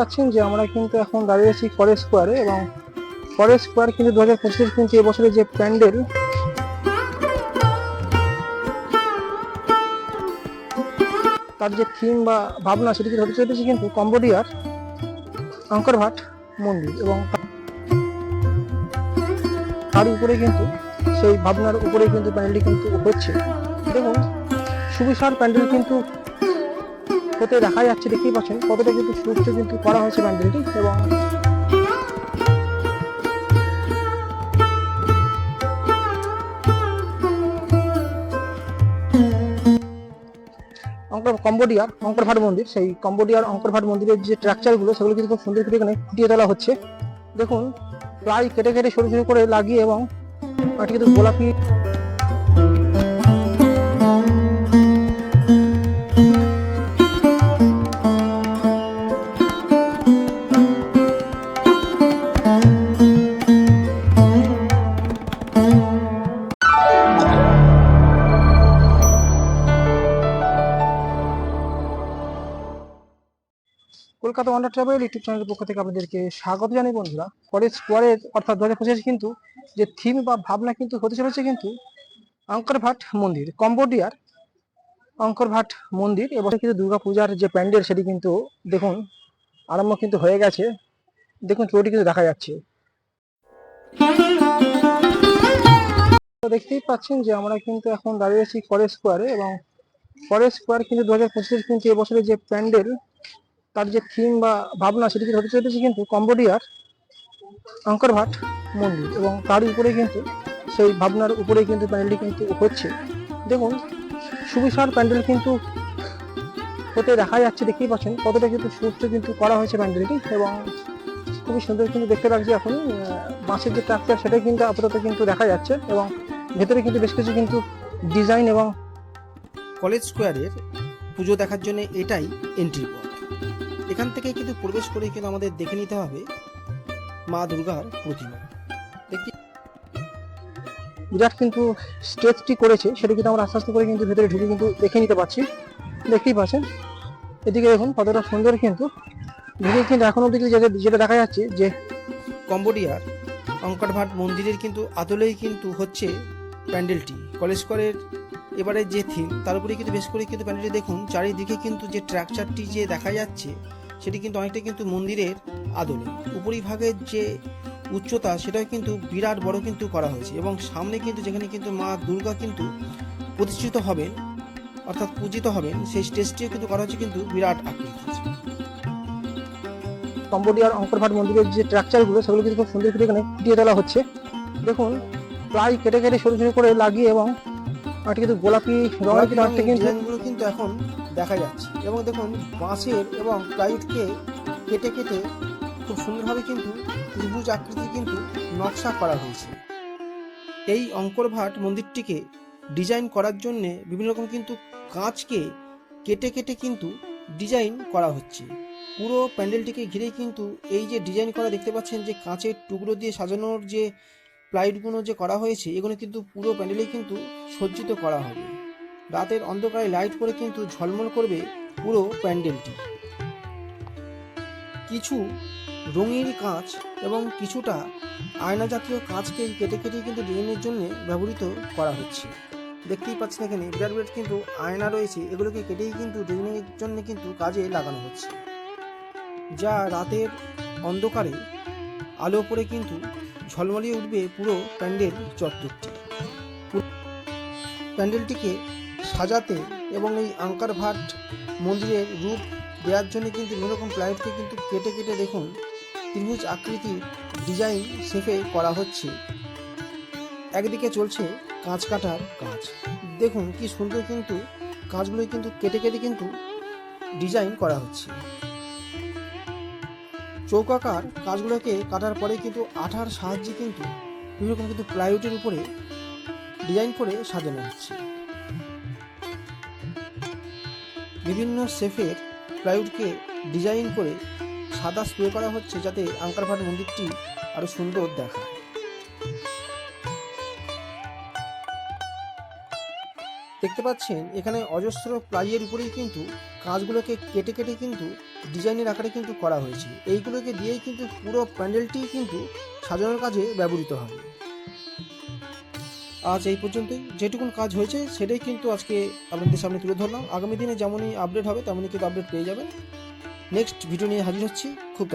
পাচ্ছেন যে আমরা কিন্তু এখন দাঁড়িয়ে আছি ফরেস্ট স্কোয়ারে এবং ফরেস্ট স্কোয়ার কিন্তু দু হাজার পঁচিশের কিন্তু এবছরে যে প্যান্ডেল, তার যে থিম বা ভাবনা সেটি হতে চলেছে কিন্তু কম্বোডিয়ার অঙ্কর ভাট মন্দির এবং তার উপরে কিন্তু সেই ভাবনার উপরে কিন্তু প্যান্ডেলটি কিন্তু হচ্ছে। দেখুন, সুবিশাল প্যান্ডেল কিন্তু হতে দেখা যাচ্ছে, দেখতেই পাচ্ছেন কতটা কিন্তু সুস্থ কিন্তু করা হয়েছে প্যান্ডেলটি এবং অঙ্কর কম্বোডিয়ার অঙ্কর ভাট মন্দির, সেই কম্বোডিয়ার অঙ্কর ভাট মন্দিরের যে স্ট্রাকচারগুলো সেগুলো কিন্তু খুব সুন্দর করে এখানে ফুটিয়ে তোলা হচ্ছে। দেখুন, প্রায় কেটে কেটে সরু সরু করে লাগিয়ে এবং এটি কিন্তু গোলাপি কলকাতা ওয়ান্ডার ট্রাভেল ইউটিউব চ্যানেলের পক্ষ থেকে আপনাদেরকে স্বাগত জানাই বন্ধুরা। ফরেস্ট স্কোয়ারের অর্থাৎ দু হাজার কিন্তু যে থিম বা ভাবনা কিন্তু হতে চলেছে কিন্তু অঙ্কর ভাট মন্দির, কম্বোডিয়ার অঙ্কর ভাট মন্দির এবং কিন্তু দুর্গা পূজার যে প্যান্ডেল সেটি কিন্তু দেখুন আরম্ভ কিন্তু হয়ে গেছে। দেখুন চোরটি কিন্তু দেখা যাচ্ছে। দেখতেই পাচ্ছেন যে আমরা কিন্তু এখন দাঁড়িয়ে আছি ফরেস্ট স্কোয়ারে এবং ফরেস্ট স্কোয়ার কিন্তু দু হাজার পঁচিশের কিন্তু এবছরে যে প্যান্ডেল তার যে থিম বা ভাবনা সেটি হতে চলেছে কিন্তু কম্বোডিয়ার অঙ্কর ভাট মন্দির এবং তার উপরে কিন্তু সেই ভাবনার উপরে কিন্তু প্যান্ডেলটি কিন্তু হচ্ছে। দেখুন, সুবিশাল প্যান্ডেল কিন্তু হতে দেখা যাচ্ছে, দেখতেই পাচ্ছেন কতটা কিন্তু সুস্থ কিন্তু করা হয়েছে প্যান্ডেলটি এবং খুবই সুন্দর কিন্তু দেখতে লাগছে এখন বাঁশের যে স্ট্রাকচার সেটাই কিন্তু আপাতত কিন্তু দেখা যাচ্ছে এবং ভেতরে কিন্তু বেশ কিছু কিন্তু ডিজাইন এবং কলেজ স্কোয়ারের পুজো দেখার জন্য এটাই এন্ট্রি পথ এখান থেকে কিন্তু প্রবেশ করে কিন্তু আমাদের দেখে নিতে হবে মা দুর্গার প্রতিমা। দেখি। বিরাট কিন্তু স্টেজটি করেছে সেটা কিন্তু আমরা আস্তে আস্তে করে কিন্তু ভেতরে ঢুকে কিন্তু দেখে নিতে পারছি। দেখতেই পাচ্ছেন? এদিকে দেখুন কতটা সুন্দর কিন্তু। ঢুকে কিন্তু এখন অব্দি যেটা- দেখা যাচ্ছে যে কম্বোডিয়ার অঙ্কটভাট মন্দিরের কিন্তু আদলেই কিন্তু হচ্ছে প্যান্ডেলটি। কলেজ স্কোয়ারের এবারে যে থিম তার উপরে কিন্তু বেশ করে কিন্তু প্যান্ডেলটি দেখুন। চারিদিকে কিন্তু যে স্ট্রাকচারটি যে দেখা যাচ্ছে সেটি কিন্তু অনেকটা কিন্তু মন্দিরের আদলে। উপরিভাগের যে উচ্চতা সেটাও কিন্তু বিরাট বড় কিন্তু করা হয়েছে এবং সামনে কিন্তু যেখানে কিন্তু মা দুর্গা কিন্তু প্রতিষ্ঠিত হবেন অর্থাৎ পূজিত হবেন সেই স্টেজটিও কিন্তু করা হচ্ছে কিন্তু বিরাট আকৃতির কম্বোডিয়ার অঙ্করভাট মন্দিরের যে স্ট্রাকচারগুলো সেগুলো কিন্তু খুব সুন্দর করে এখানে ফুটিয়ে তোলা হচ্ছে। দেখুন প্রায় কেটে কেটে সরু সরু করে লাগিয়ে এবং এটি কিন্তু গোলাপি রঙের কিন্তু কিন্তু এখন দেখা যাচ্ছে। এবং দেখুন, বাঁশের এবং প্লাইউডকে কেটে কেটে খুব সুন্দরভাবে কিন্তু ত্রিভুজ আকৃতির কিন্তু নকশা করা হয়েছে। এই অঙ্করভাট মন্দিরটিকে ডিজাইন করার জন্য বিভিন্ন রকম কিন্তু কাঁচকে কেটে কেটে কিন্তু ডিজাইন করা হচ্ছে। পুরো প্যান্ডেলটিকে ঘিরে কিন্তু এই যে ডিজাইন করা দেখতে পাচ্ছেন যে কাঁচের টুকরো দিয়ে সাজানোর যে প্লাইউডগুলো যে করা হয়েছে, এগুলো কিন্তু পুরো প্যান্ডেলে কিন্তু সজ্জিত করা হবে। রাতের অন্ধকারে লাইট করে কিন্তু ঝলমল করবে পুরো প্যান্ডেলটি। কিছু রঙিন কাঁচ এবং কিছুটা আয়না জাতীয় কাঁচকেই কেটে কেটে কিন্তু ডিজাইনের জন্য ব্যবহৃত করা হচ্ছে। দেখতেই পাচ্ছেন এখানে বিরাট বিরাট কিন্তু আয়না রয়েছে, এগুলোকে কেটেই কিন্তু ডিজাইনের জন্য কিন্তু কাজে লাগানো হচ্ছে। যা রাতের অন্ধকারে আলো পরে কিন্তু ঝলমলিয়ে উঠবে পুরো প্যান্ডেল চত্বরটি। প্যান্ডেলটিকে সাজাতে এবং এই আঙ্কার ভাট মন্দিরের রূপ দেওয়ার জন্য কিন্তু বিভিন্ন রকম প্লাইটকে কিন্তু কেটে কেটে দেখুন, ত্রিভুজ আকৃতির ডিজাইন শেপে করা হচ্ছে। একদিকে চলছে কাঁচ কাটার কাজ। দেখুন কি সুন্দর কিন্তু কাঁচগুলো কিন্তু কেটে কেটে কিন্তু ডিজাইন করা হচ্ছে। চৌকাকার কাজগুলোকে কাটার পরে কিন্তু আঠার সাহায্যে কিন্তু বিভিন্ন রকম কিন্তু প্লাইউডের উপরে ডিজাইন করে সাজানো হচ্ছে। বিভিন্ন শেফের প্লাইউডকে ডিজাইন করে সাদা স্প্রে করা হচ্ছে যাতে আঙ্কারভাট মন্দিরটি আরও সুন্দর দেখায়। দেখতে পাচ্ছেন, এখানে অজস্র প্লাইয়ের উপরেই কিন্তু কাঁচগুলোকে কেটে কেটে কিন্তু ডিজাইনের আকারে কিন্তু করা হয়েছে। এইগুলোকে দিয়েই কিন্তু পুরো প্যান্ডেলটি কিন্তু সাজানোর কাজে ব্যবহৃত হবে। আজ এই পর্যন্তই। যেটুকুন কাজ হয়েছে, সেটাই কিন্তু আজকে আপনাদের সামনে তুলে ধরলাম। আগামী দিনে যেমনই আপডেট হবে, তেমনই কিন্তু আপডেট পেয়ে যাবেন। নেক্সট ভিডিও নিয়ে হাজির হচ্ছি। খুব